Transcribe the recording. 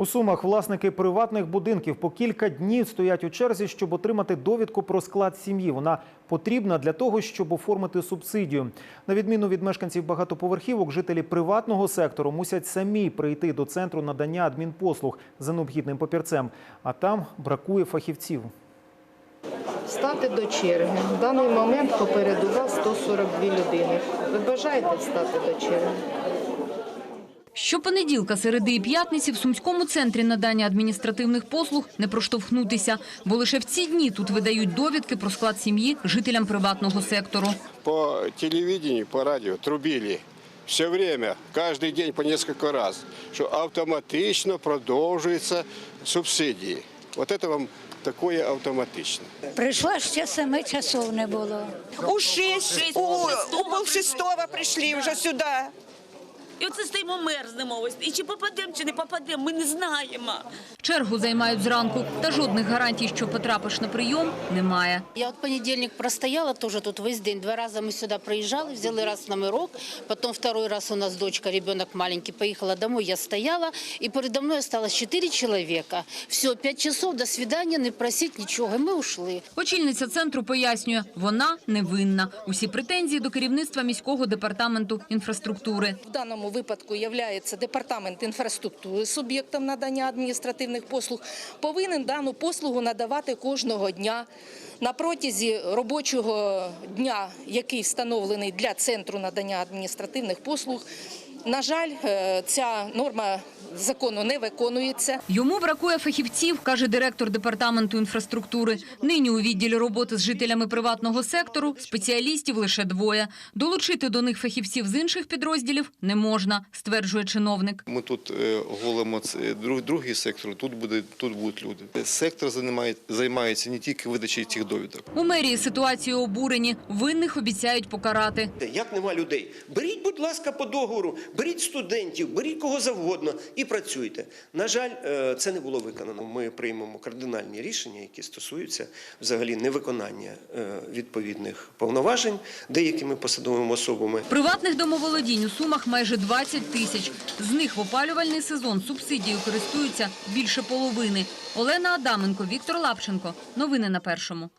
У Сумах власники приватних будинків по кілька днів стоять у черзі, щоб отримати довідку про склад сім'ї. Вона потрібна для того, щоб оформити субсидію. На відміну від мешканців багатоповерхівок, жителі приватного сектору мусять самі прийти до центру надання адмінпослуг за необхідним папірцем. А там бракує фахівців. Стати до черги. В даний момент попереду вас 142 людини. Ви бажаєте стати до черги? Щопонеділка, середи і п'ятниці в Сумському центрі надання адміністративних послуг не проштовхнутися, бо лише в ці дні тут видають довідки про склад сім'ї жителям приватного сектору. по телевидению, по радио трубили все время, каждый день по несколько раз, что автоматично продовжуються субсидії. Вот это вам такое автоматично. Прийшла ще семи часов не було. У шість, у, у шестого прийшли вже сюди. І оце стоїмо мерзнемо ось. І чи попадемо, чи не попадемо, ми не знаємо. Чергу займають зранку, та жодних гарантій, що потрапиш на прийом, немає. Я от понедельник простояла тоже тут весь день. Два раза мы сюда проезжали, взяли раз номерок, потом второй раз у нас дочка, ребенок маленький, поехала домой, я стояла, и передо мной осталось четыре человека. Все, пять часов, до свидания, не просить ничего, и мы ушли. Очільниця центру пояснює, вона невинна. Усі претензії до керівництва міського департаменту інфраструктури. В даному випадку є департамент інфраструктури суб'єктом надання адміністративних послуг, повинен дану послугу надавати кожного дня. На протязі робочого дня, який встановлений для центру надання адміністративних послуг, на жаль, е, ця норма закону не виконується. Йому бракує фахівців, каже директор департаменту інфраструктури. Нині у відділі роботи з жителями приватного сектору спеціалістів лише двоє. Долучити до них фахівців з інших підрозділів не можна, стверджує чиновник. Ми тут е, голимо друг- другий сектор, тут буде тут будуть люди. Сектор займає, займається не тільки видачею цих довідок. У мерії ситуацію обурені. Винних обіцяють покарати. Як нема людей? Беріть, будь ласка, по договору, беріть студентів, беріть кого завгодно і працюйте. На жаль, е, це не було виконано. Ми приймемо кардинальні рішення, які стосуються взагалі невиконання е, відповідних повноважень деякими посадовими особами. Приватних домоволодінь у Сумах майже 20 тисяч. З них в опалювальний сезон субсидією користуються більше половини. Олена Адаменко, Віктор Лапченко. Новини на першому.